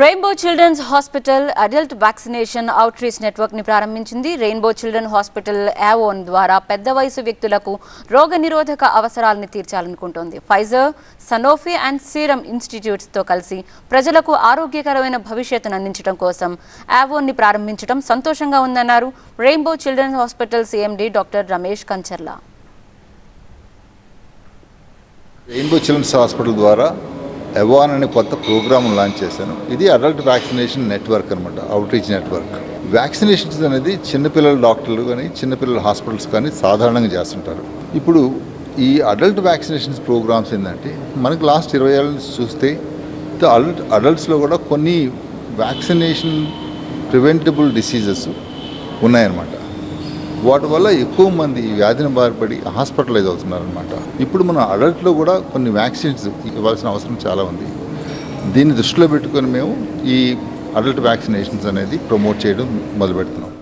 Rainbow Children's Hospital adult vaccination outreach నెట్వర్క్ని ప్రారంభించింది. Rainbow children hospital యావోన్ ద్వారా పెద్ద వయసు వ్యక్తులకు రోగ నిరోధక అవసరాలను తీర్చాలనుకుంటోంది. ఫైజర్ సనోఫీ అండ్ సీరం ఇన్స్టిట్యూట్స్తో కలిసి ప్రజలకు ఆరోగ్యకరమైన భవిష్యత్తును అందించడం కోసం యావోన్ని ప్రారంభించడం సంతోషంగా ఉందన్నారు Rainbow Children's Hospital CMD doctor Ramesh Kancharla. Rainbow Children's Hospital ద్వారా అవాన్ అనే కొత్త ప్రోగ్రామ్ లాంచ్ చేశాను. ఇది అడల్ట్ వ్యాక్సినేషన్ నెట్వర్క్ అనమాట అవుట్రీచ్ నెట్వర్క్ వ్యాక్సినేషన్స్ అనేది చిన్నపిల్లల డాక్టర్లు కానీ చిన్నపిల్లల హాస్పిటల్స్ కానీ సాధారణంగా చేస్తుంటారు. ఇప్పుడు ఈ అడల్ట్ వ్యాక్సినేషన్స్ ప్రోగ్రామ్స్ ఏంటంటే మనకు లాస్ట్ ఇరవై ఏళ్ళ నుంచి చూస్తే అడల్ట్ అడల్ట్స్లో కూడా కొన్ని వ్యాక్సినేషన్ ప్రివెంటబుల్ డిసీజెస్ ఉన్నాయన్నమాట. వాటి వల్ల ఎక్కువ మంది ఈ వ్యాధిని బారిపడి హాస్పిటలైజ్ అవుతున్నారనమాట ఇప్పుడు మన అడల్ట్లో కూడా కొన్ని వ్యాక్సిన్స్ ఇవ్వాల్సిన అవసరం చాలా ఉంది. దీన్ని దృష్టిలో పెట్టుకొని మేము ఈ అడల్ట్ వ్యాక్సినేషన్స్ అనేది ప్రమోట్ చేయడం మొదలు పెడుతున్నాం